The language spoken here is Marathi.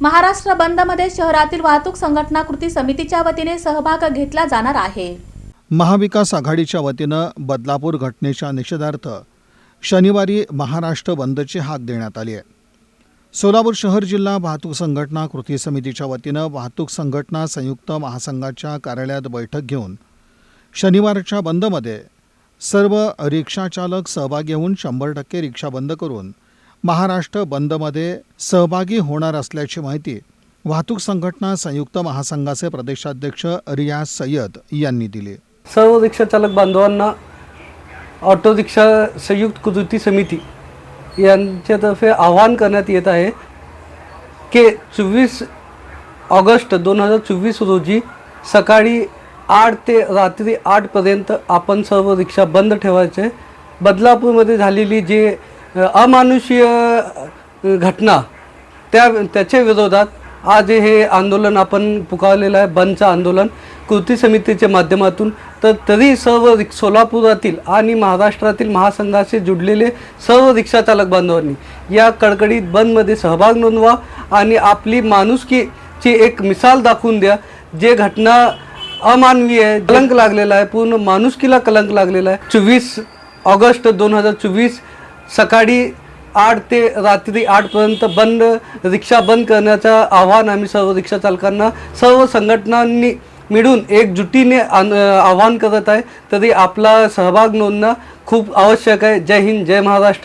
महाराष्ट्र बंदमध्ये शहरातील वाहतूक संघटना कृती समितीच्या वतीने सहभाग घेतला जाणार आहे. महाविकास आघाडीच्या वतीनं बदलापूर घटनेच्या निषेधार्थ शनिवारी महाराष्ट्र बंदची हाक देण्यात आली आहे. सोलापूर शहर जिल्हा वाहतूक संघटना कृती समितीच्या वतीनं वाहतूक संघटना संयुक्त महासंघाच्या कार्यालयात बैठक घेऊन शनिवारच्या बंदमध्ये सर्व रिक्षाचालक सहभागी होऊन शंभर टक्के रिक्षा बंद करून महाराष्ट्र बंदमध्ये सहभागी होणार असल्याची माहिती वाहतूक संघटना संयुक्त महासंघाचे प्रदेशाध्यक्ष रियाज सय्यद यांनी दिली. सर्व रिक्षाचालक बांधवांना ऑटो रिक्षा संयुक्त कृती समिती यांच्यातर्फे आवाहन करण्यात येत आहे की चोवीस ऑगस्ट दोन हजार चोवीस रोजी सकाळी आठ ते रात्री आठपर्यंत आपण सर्व रिक्षा बंद ठेवायचे. बदलापूरमध्ये झालेली जी अमानुषीय घटना. त्या त्याच्या विरोधात आज हे आंदोलन आपण पुकारलेलं आहे बंदचं आंदोलन कृती समितीच्या माध्यमातून. तर तरी सर्व रिक सोलापुरातील आणि महाराष्ट्रातील महासंघाशी जुडलेले सर्व रिक्षाचालक बांधवांनी या कडकडीत बंदमध्ये सहभाग नोंदवा आणि आपली माणुसकीची एक मिसाल दाखवून द्या जे घटना अमानवीय आहे कलंक लागलेला आहे पूर्ण माणुसकीला कलंक लागलेला आहे. चोवीस ऑगस्ट दोन हजार चोवीस सकाळी आठ ते रात्री आठपर्यंत बंद रिक्षा बंद करण्याचं आव्हान आम्ही सर्व रिक्षा चालकांना सर्व संघटनांनी मिळून एकजुटीने आव्हान आवाहन करत आहे. तरी आपला सहभाग नोंदणं खूप आवश्यक आहे. जय हिंद जय महाराष्ट्र.